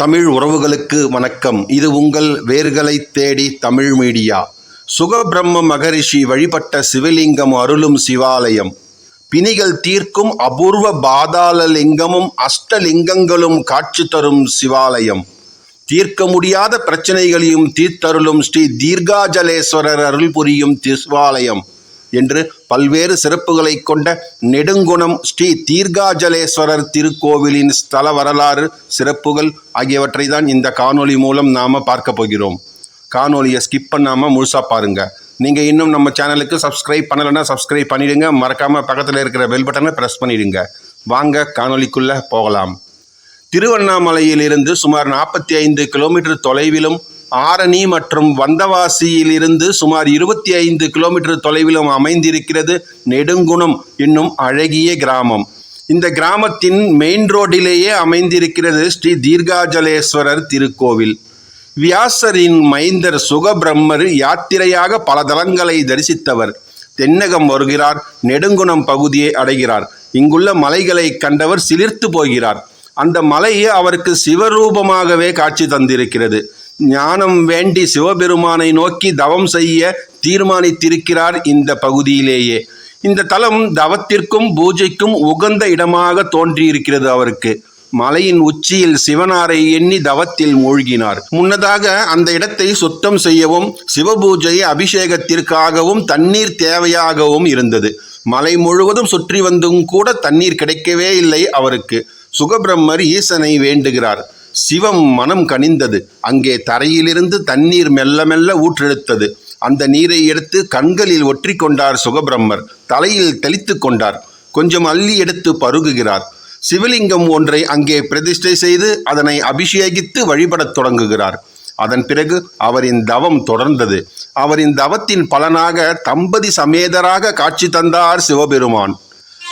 தமிழ் உறவுகளுக்கு வணக்கம். இது உங்கள் வேர்களை தேடி தமிழ் மீடியா. சுகபிரம்ம மகரிஷி வழிபட்ட சிவலிங்கம் அருளும் சிவாலயம். பிணிகள் தீர்க்கும் அபூர்வ பாதாள லிங்கமும் அஷ்டலிங்கங்களும் காட்சி தரும் சிவாலயம். தீர்க்க முடியாத பிரச்சனைகளையும் தீர்த்தருளும் ஸ்ரீ தீர்காஜலேஸ்வரர் அருள் புரியும் சிவாலயம் என்று பல்வேறு சிறப்புகளை கொண்ட நெடுங்குணம் ஸ்ரீ தீர்காஜலேஸ்வரர் திருக்கோவிலின் ஸ்தல வரலாறு சிறப்புகள் ஆகியவற்றை தான் இந்த காணொளி மூலம் நாம் பார்க்க போகிறோம். காணொலியை ஸ்கிப் பண்ணாமல் முழுசாக பாருங்கள் நீங்கள் இன்னும் நம்ம சேனலுக்கு சப்ஸ்கிரைப் பண்ணலைன்னா சப்ஸ்கிரைப் பண்ணிடுங்க. மறக்காமல் பக்கத்தில் இருக்கிற பெல் பட்டனை ப்ரெஸ் பண்ணிடுங்க. வாங்க காணொலிக்குள்ளே போகலாம். திருவண்ணாமலையிலிருந்து சுமார் நாற்பத்தி ஐந்து கிலோமீட்டர் தொலைவிலும் ஆரணி மற்றும் வந்தவாசியிலிருந்து சுமார் இருபத்தி ஐந்து கிலோமீட்டர் தொலைவிலும் அமைந்திருக்கிறது நெடுங்குணம் என்னும் அழகிய கிராமம். இந்த கிராமத்தின் மெயின் ரோட்டிலேயே அமைந்திருக்கிறது ஸ்ரீ தீர்காஜலேஸ்வரர் திருக்கோவில். வியாசரின் மைந்தர் சுகபிரம்மர் யாத்திரையாக பல தலங்களை தரிசித்தவர். தென்னகம் வருகிறார் நெடுங்குணம் பகுதியை அடைகிறார். இங்குள்ள மலைகளை கண்டவர் சிலிர்த்து போகிறார். அந்த மலை அவருக்கு சிவரூபமாகவே காட்சி தந்திருக்கிறது. ஞானம் வேண்டி சிவபெருமானை நோக்கி தவம் செய்ய தீர்மானித்திருக்கிறார் இந்த பகுதியிலேயே. இந்த தலம் தவத்திற்கும் பூஜைக்கும் உகந்த இடமாக தோன்றியிருக்கிறது அவருக்கு. மலையின் உச்சியில் சிவனாரை எண்ணி தவத்தில் மூழ்கினார். முன்னதாக அந்த இடத்தை சுத்தம் செய்யவும் சிவபூஜை அபிஷேகத்திற்காகவும் தண்ணீர் தேவையாகவும் இருந்தது. மலை முழுவதும் சுற்றி வந்தும் கூட தண்ணீர் கிடைக்கவே இல்லை அவருக்கு. சுகபிரம்மர் ஈசனை வேண்டுகிறார். சிவம் மனம் கனிந்தது. அங்கே தரையிலிருந்து தண்ணீர் மெல்ல மெல்ல ஊற்றெடுத்தது. அந்த நீரை எடுத்து கண்களில் ஒற்றி கொண்டார் சுகபிரம்மர். தலையில் தெளித்து கொண்டார். கொஞ்சம் அள்ளி எடுத்து பருகுகிறார். சிவலிங்கம் ஒன்றை அங்கே பிரதிஷ்டை செய்து அதனை அபிஷேகித்து வழிபடத் தொடங்குகிறார். அதன் பிறகு அவரின் தவம் தொடர்ந்தது. அவரின் தவத்தின் பலனாக தம்பதி சமேதராக காட்சி தந்தார் சிவபெருமான்.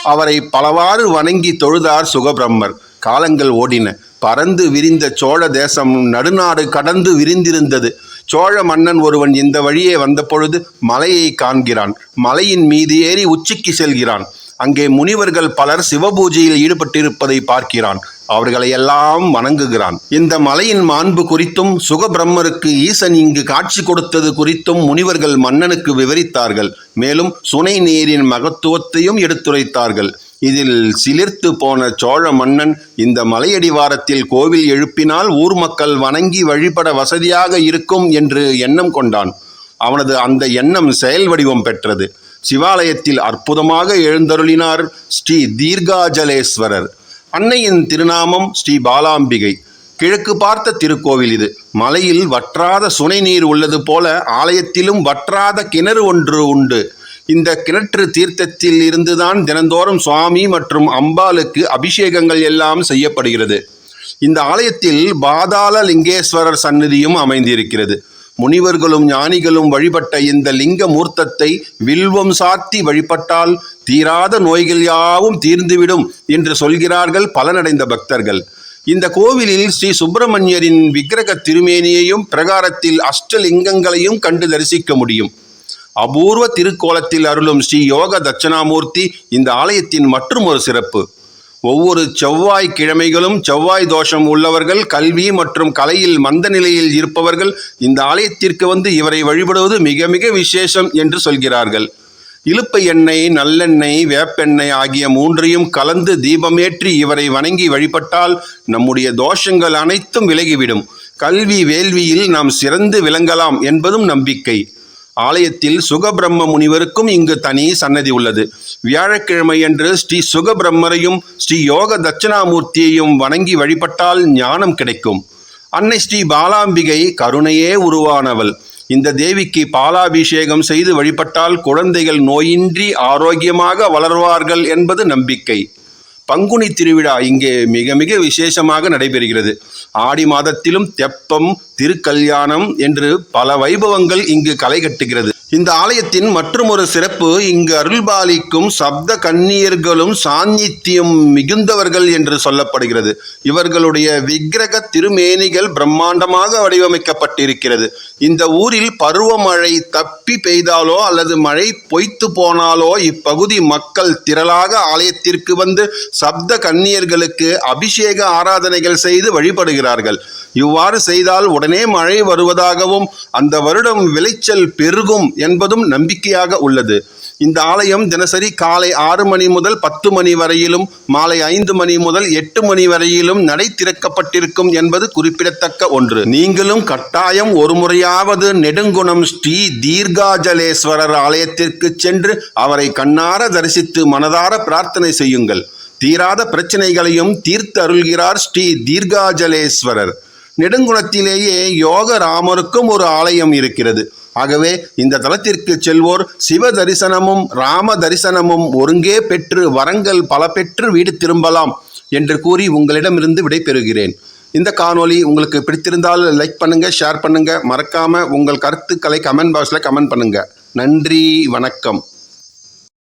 அவரை பலவாறு வணங்கி தொழுதார் சுகபிரம்மர். காலங்கள் ஓடின. பறந்து விரிந்த சோழ தேசம் நடுநாடு கடந்து விரிந்திருந்தது. சோழ மன்னன் ஒருவன் இந்த வழியே வந்தபொழுது மலையை காண்கிறான். மலையின் மீது ஏறி உச்சிக்கு செல்கிறான். அங்கே முனிவர்கள் பலர் சிவபூஜையில் ஈடுபட்டிருப்பதை பார்க்கிறான். அவர்களை எல்லாம் வணங்குகிறான். இந்த மலையின் மாண்பு குறித்தும் சுகபிரம்மருக்கு ஈசன் இங்கு காட்சி கொடுத்தது குறித்தும் முனிவர்கள் மன்னனுக்கு விவரித்தார்கள். மேலும் சுனை நீரின் மகத்துவத்தையும் எடுத்துரைத்தார்கள். இதில் சிலிர்த்து போன சோழ மன்னன் இந்த மலையடிவாரத்தில் கோவில் எழுப்பினால் ஊர் மக்கள் வணங்கி வழிபட வசதியாக இருக்கும் என்று எண்ணம் கொண்டான். அவனது அந்த எண்ணம் செயல் வடிவம் பெற்றது. சிவாலயத்தில் அற்புதமாக எழுந்தருளினார் ஸ்ரீ தீர்காஜலேஸ்வரர். அன்னையின் திருநாமம் ஸ்ரீ பாலாம்பிகை. கிழக்கு பார்த்த திருக்கோவில் இது. மலையில் வற்றாத சுனை நீர் உள்ளது போல ஆலயத்திலும் வற்றாத கிணறு ஒன்று உண்டு. இந்த கிணற்று தீர்த்தத்தில் இருந்துதான் தினந்தோறும் சுவாமி மற்றும் அம்பாளுக்கு அபிஷேகங்கள் எல்லாம் செய்யப்படுகிறது. இந்த ஆலயத்தில் பாதாள லிங்கேஸ்வரர் சந்நிதியும் அமைந்திருக்கிறது. முனிவர்களும் ஞானிகளும் வழிபட்ட இந்த லிங்க மூர்த்தத்தை வில்வம் சாத்தி வழிபட்டால் தீராத நோய்கள் யாவும் தீர்ந்துவிடும் என்று சொல்கிறார்கள் பலனடைந்த பக்தர்கள். இந்த கோவிலில் ஸ்ரீ சுப்பிரமணியரின் விக்கிரக திருமேனியையும் பிரகாரத்தில் அஷ்டலிங்கங்களையும் கண்டு தரிசிக்க முடியும். அபூர்வ திருக்கோலத்தில் அருளும் ஸ்ரீ யோக தட்சணாமூர்த்தி இந்த ஆலயத்தின் மற்றும் ஒரு சிறப்பு. ஒவ்வொரு செவ்வாய் கிழமைகளும் செவ்வாய் தோஷம் உள்ளவர்கள் கல்வி மற்றும் கலையில் மந்த நிலையில் இருப்பவர்கள் இந்த ஆலயத்திற்கு வந்து இவரை வழிபடுவது மிக மிக விசேஷம் என்று சொல்கிறார்கள். இலுப்பை எண்ணெய் நல்லெண்ணெய் வேப்பெண்ணெய் ஆகிய மூன்றையும் கலந்து தீபமேற்றி இவரை வணங்கி வழிபட்டால் நம்முடைய தோஷங்கள் அனைத்தும் விலகிவிடும். கல்வி வேள்வியில் நாம் சிறந்து விளங்கலாம் என்பதும் நம்பிக்கை. ஆலயத்தில் சுகபிரம்ம முனிவருக்கும் இங்கு தனி சன்னதி உள்ளது. வியாழக்கிழமையன்று ஸ்ரீ சுகபிரம்மரையும் ஸ்ரீ யோக தட்சிணாமூர்த்தியையும் வணங்கி வழிபட்டால் ஞானம் கிடைக்கும். அன்னை ஸ்ரீ பாலாம்பிகை கருணையே உருவானவள். இந்த தேவிக்கு பாலாபிஷேகம் செய்து வழிபட்டால் குழந்தைகள் நோயின்றி ஆரோக்கியமாக வளர்வார்கள் என்பது நம்பிக்கை. பங்குனி திருவிழா இங்கே மிக மிக விசேஷமாக நடைபெறுகிறது. ஆடி மாதத்திலும் தெப்பம் திருக்கல்யாணம் என்று பல வைபவங்கள் இங்கு களை கட்டுகிறது. இந்த ஆலயத்தின் மற்றுமொரு சிறப்பு இங்கு அருள்பாலிக்கும் சப்த கன்னியர்களும் சாநித்தியம் மிகுந்தவர்கள் என்று சொல்லப்படுகிறது. இவர்களுடைய விக்கிரக திருமேனிகள் பிரம்மாண்டமாக வடிவமைக்கப்பட்டிருக்கிறது. இந்த ஊரில் பருவமழை தப்பி பெய்தாலோ அல்லது மழை பொய்த்து போனாலோ இப்பகுதி மக்கள் திரளாக ஆலயத்திற்கு வந்து சப்த கன்னியர்களுக்கு அபிஷேக ஆராதனைகள் செய்து வழிபடுகிறார்கள். இவ்வாறு செய்தால் உடனே மழை வருவதாகவும் அந்த வருடம் விளைச்சல் பெருகும் என்பதும் நம்பிக்கையாக உள்ளது. இந்த ஆலயம் தினசரி காலை ஆறு மணி முதல் பத்து மணி வரையிலும் மாலை ஐந்து மணி முதல் எட்டு மணி வரையிலும் நடை திறக்கப்பட்டிருக்கும் என்பது குறிப்பிடத்தக்க ஒன்று. நீங்களும் கட்டாயம் ஒரு முறையாவது நெடுங்குணம் ஸ்ரீ தீர்காஜலேஸ்வரர் ஆலயத்திற்கு சென்று அவரை கண்ணார தரிசித்து மனதார பிரார்த்தனை செய்யுங்கள். தீராத பிரச்சனைகளையும் தீர்த்து அருள்கிறார் ஸ்ரீ தீர்காஜலேஸ்வரர். நெடுங்குணத்திலேயே யோக ராமருக்கும் ஒரு ஆலயம் இருக்கிறது. ஆகவே இந்த தலத்திற்கு செல்வோர் சிவ தரிசனமும் ராம தரிசனமும் ஒருங்கே பெற்று வரங்கள் பல பெற்று வீடு திரும்பலாம் என்று கூறி உங்களிடமிருந்து விடைபெறுகிறேன் இந்த காணொளி உங்களுக்கு பிடித்திருந்தால் லைக் பண்ணுங்கள் ஷேர் பண்ணுங்கள் மறக்காமல் உங்கள் கருத்துக்களை கமெண்ட் பாக்ஸில் கமெண்ட் பண்ணுங்கள் நன்றி வணக்கம்.